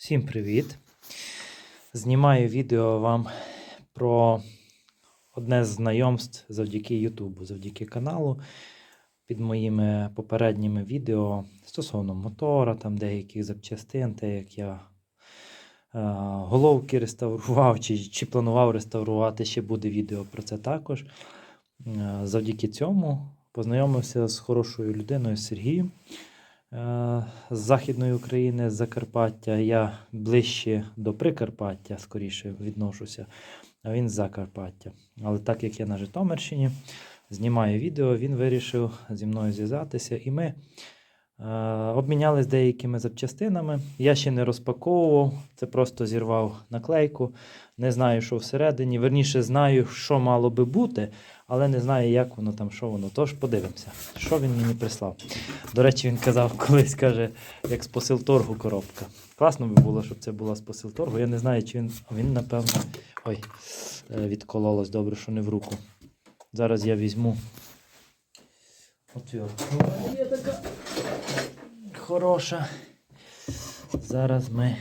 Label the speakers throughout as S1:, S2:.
S1: Всім привіт! Знімаю відео вам про одне з знайомств завдяки Ютубу, завдяки каналу. Під моїми попередніми відео стосовно мотора, там деяких запчастин, те, як я е, головки реставрував, чи, чи планував реставрувати, ще буде відео про це також. Е, завдяки цьому познайомився з хорошою людиною Сергієм з Західної України, з Закарпаття. Я ближче до Прикарпаття, скоріше відношуся, а він з Закарпаття. Але так як я на Житомирщині знімаю відео, він вирішив зі мною зв'язатися, і ми е, обмінялись деякими запчастинами. Я ще не розпаковував, це просто зірвав наклейку. Не знаю, що всередині. Верніше знаю, що мало би бути, але не знаю, як воно там, що воно. Тож подивимося, що він мені прислав. До речі, він казав колись, каже, як з посилторгу коробка. Класно би було, щоб це була з посилторгу. Я не знаю, чи він. Він, напевно. Ой, е, відкололось добре, що не в руку. Зараз я візьму. Отвертку. Є така хороша. Зараз ми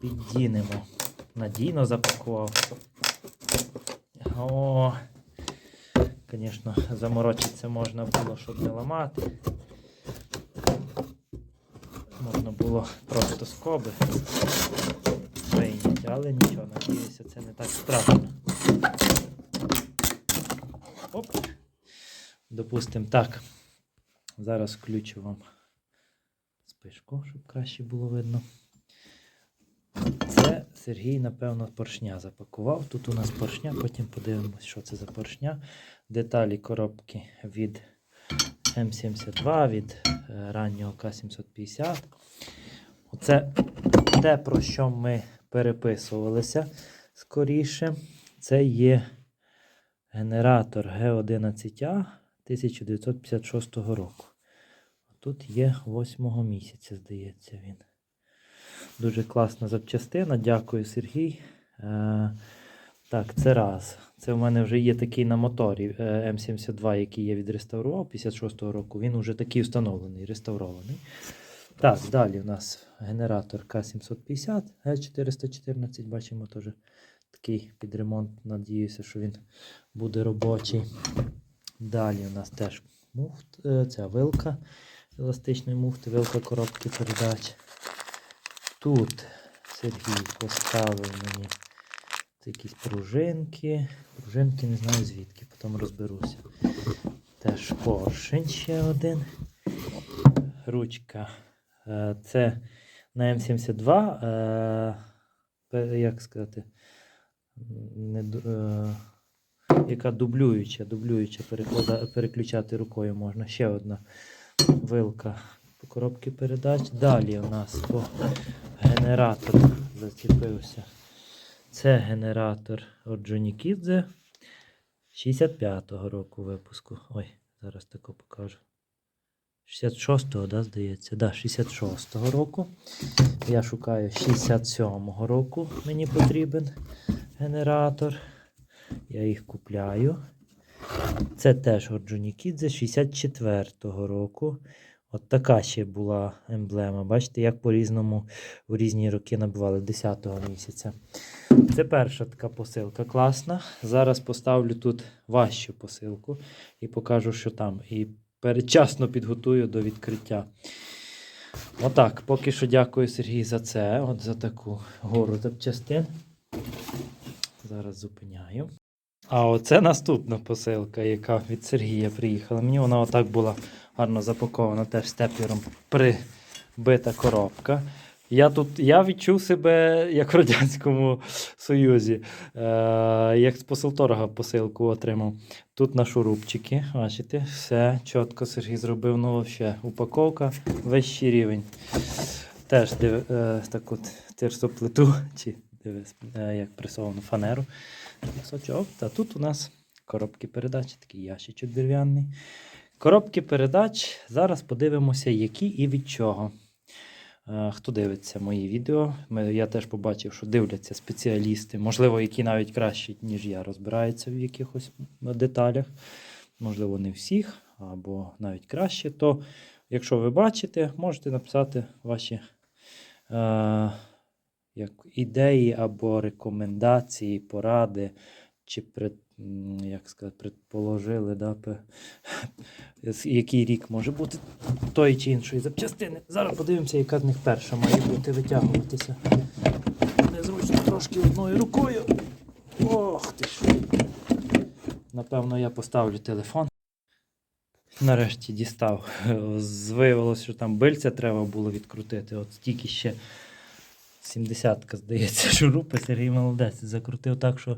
S1: піддінемо. Надійно запакував. О, звісно, заморочитися можна було, щоб не ламати. Можна було просто скоби прийняти, але нічого, надіюся, це не так страшно. Оп. Допустимо так. Зараз включу вам спишку, щоб краще було видно. Це Сергій, напевно, поршня запакував. Тут у нас поршня, потім подивимось, що це за поршня. Деталі коробки від М72, від е, раннього К750. Оце те, про що ми переписувалися скоріше. Це є генератор Г11А 1956 року. Тут є 8 місяця, здається, він. Дуже класна запчастина. Дякую, Сергій. Е, так, це раз. Це в мене вже є такий на моторі е, М72, який я відреставрував 56-го року. Він вже такий встановлений, реставрований. Так, далі у нас генератор К750, Г414, бачимо теж такий під ремонт. Надіюся, що він буде робочий. Далі у нас теж муфт, е, ця вилка еластичної муфти, вилка коробки передач. Тут Сергій поставив мені якісь пружинки. Пружинки не знаю звідки, потім розберуся. Теж поршень ще один. Ручка. Е, Це на М72. е, Як сказати? Не, яка дублююча, дублююча переключати рукою можна. Ще одна вилка по коробці передач. Далі у нас по генератор зацепився. Це генератор від Джонікідзе 65-го року випуску. Ой, зараз тако покажу. 66-го, да, здається? Да, 66-го року. Я шукаю 67-го року. Мені потрібен генератор. Я їх купляю. Це теж от Джонікідзе 64-го року. От така ще була емблема. Бачите, як по-різному в різні роки набивали 10-го місяця. Це перша така посилка класна. Зараз поставлю тут важчу посилку і покажу, що там. І передчасно підготую до відкриття. Отак, поки що дякую Сергій за це, от за таку гору запчастин. Зараз зупиняю. А оце наступна посилка, яка від Сергія приїхала. Мені вона отак була гарно запакована, теж степлером прибита коробка. Я тут я відчув себе як в Радянському Союзі, е, як з посилторга посилку отримав. Тут на шурупчики, бачите, все чітко Сергій зробив. Ну, взагалі, упаковка, вищий рівень. Теж е, таку терсоплиту, чи е, як пресовану фанеру. Сочок. Та тут у нас коробки передач, такий ящичок дерев'яний. Коробки передач. Зараз подивимося, які і від чого. Е, Хто дивиться мої відео, я теж побачив, що дивляться спеціалісти, можливо, які навіть краще, ніж я, розбираються в якихось деталях. Можливо, не всіх, або навіть краще. То, якщо ви бачите, можете написати ваші е, як ідеї або рекомендації, поради, чи пред, як сказати, предположили, да, який рік може бути тої чи іншої запчастини. Зараз подивимося, яка з них перша має бути витягуватися. Незручно трошки одною рукою. Ох ти ж. Напевно, я поставлю телефон. Нарешті дістав. З- Виявилося, що там бильця треба було відкрутити. От стільки ще 70-ка, здається, шурупи Сергій молодець. Закрутив так, що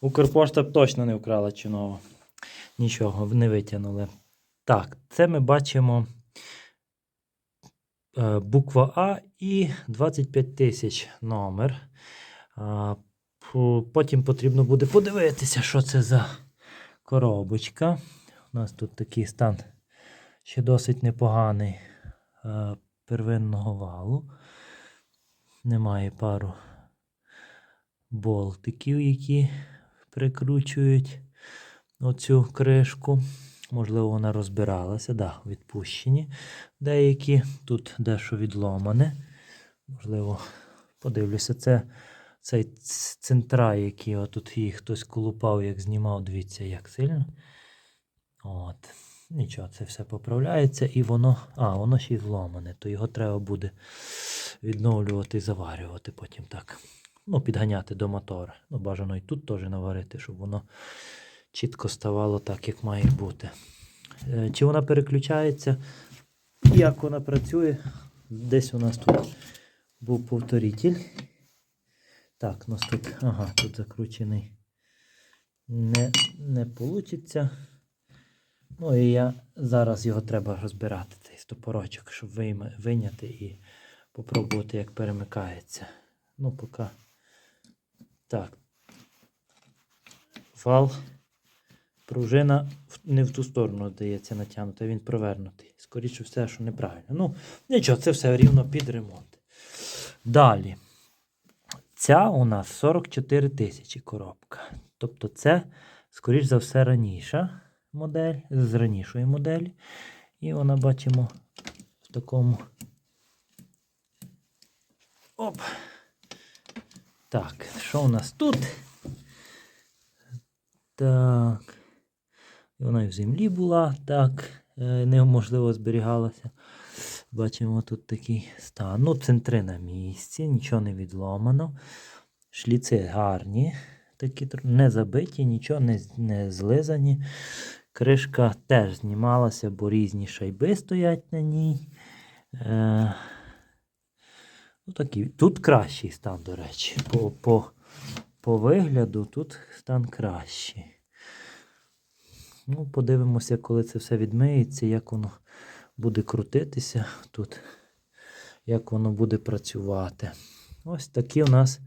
S1: Укрпошта б точно не вкрала чиново. Нічого, не витягнули. Так, це ми бачимо е, буква А і 25 тисяч номер. Потім потрібно буде подивитися, що це за коробочка. У нас тут такий стан ще досить непоганий е, первинного валу. Немає пару болтиків, які прикручують оцю кришку. Можливо, вона розбиралася. Да, відпущені деякі. Тут дещо відломане. Можливо, подивлюся, це цей центра, який отут її хтось колупав, як знімав, дивіться, як сильно. От. Нічого, це все поправляється і воно. А, воно ще й зломане, то його треба буде відновлювати і заварювати потім так. Ну, підганяти до мотора. Ну, бажано і тут теж наварити, щоб воно чітко ставало так, як має бути. Е, Чи вона переключається? Як вона працює? Десь у нас тут був повторитель. Так, у нас тут, ага, тут закручений. Не, не вийде. Ну і я зараз його треба розбирати, цей стопорочок, щоб вийняти і попробувати, як перемикається. Ну, поки. Так. Вал. Пружина не в ту сторону, здається, натягнута, він провернутий. Скоріше все, що неправильно. Ну, нічого, це все рівно під ремонт. Далі. Ця у нас 44 тисячі коробка. Тобто це, скоріш за все, раніша модель, з ранішої моделі. І вона бачимо в такому. Оп. Так, що у нас тут? Так. Вона і в землі була, так, е, неможливо зберігалася. Бачимо тут такий стан. Ну, центри на місці, нічого не відломано. Шліци гарні, такі не забиті, нічого не, не злизані. Кришка теж знімалася, бо різні шайби стоять на ній. Е, ну, такі. Тут кращий стан, до речі. По, по, по вигляду тут стан кращий. Ну, подивимося, коли це все відмиється, як воно буде крутитися тут, як воно буде працювати. Ось такі у нас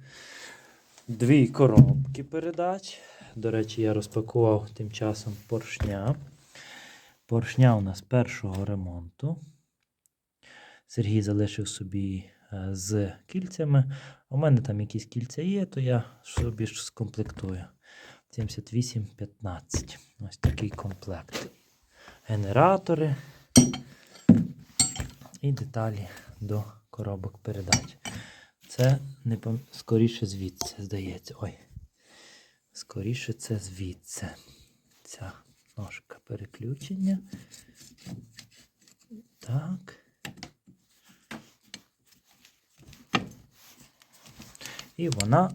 S1: дві коробки передач. До речі, я розпакував тим часом поршня. Поршня у нас першого ремонту. Сергій залишив собі е, з кільцями. У мене там якісь кільця є, то я собі скомплектую. 78-15. Ось такий комплект. Генератори і деталі до коробок передач. Це не пам... скоріше звідси, здається. Ой. Скоріше це звідси. Ця ножка переключення. Так. І вона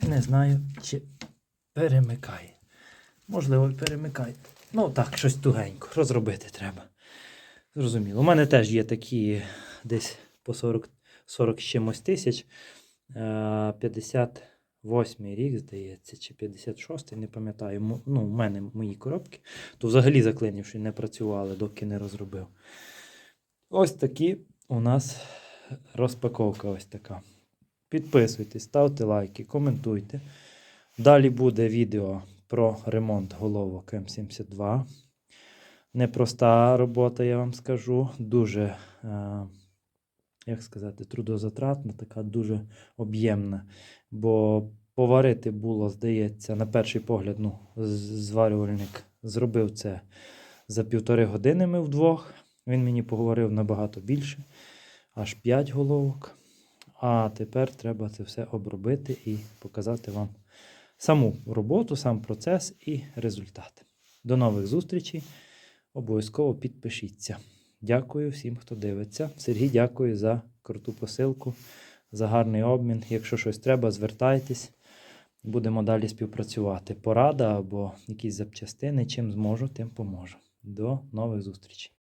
S1: не знаю, чи перемикає. Можливо, перемикає. Ну так, щось тугенько. Розробити треба. Зрозуміло. У мене теж є такі десь по 40, 40 з чимось тисяч. Е, 58 рік, здається, чи 56, не пам'ятаю. Ну, у мене мої коробки. То взагалі заклинівши не працювали, доки не розробив. Ось такі у нас розпаковка ось така. Підписуйтесь, ставте лайки, коментуйте. Далі буде відео про ремонт головок М72. Непроста робота, я вам скажу. Дуже, е, як сказати, трудозатратна, така дуже об'ємна. Бо поварити було, здається, на перший погляд, ну, зварювальник зробив це за півтори години ми вдвох. Він мені поговорив набагато більше. аж 5 головок. А тепер треба це все обробити і показати вам саму роботу, сам процес і результати. До нових зустрічей. Обов'язково підпишіться. Дякую всім, хто дивиться. Сергій, дякую за круту посилку, за гарний обмін. Якщо щось треба, звертайтесь. Будемо далі співпрацювати. Порада або якісь запчастини, чим зможу, тим поможу. До нових зустрічей.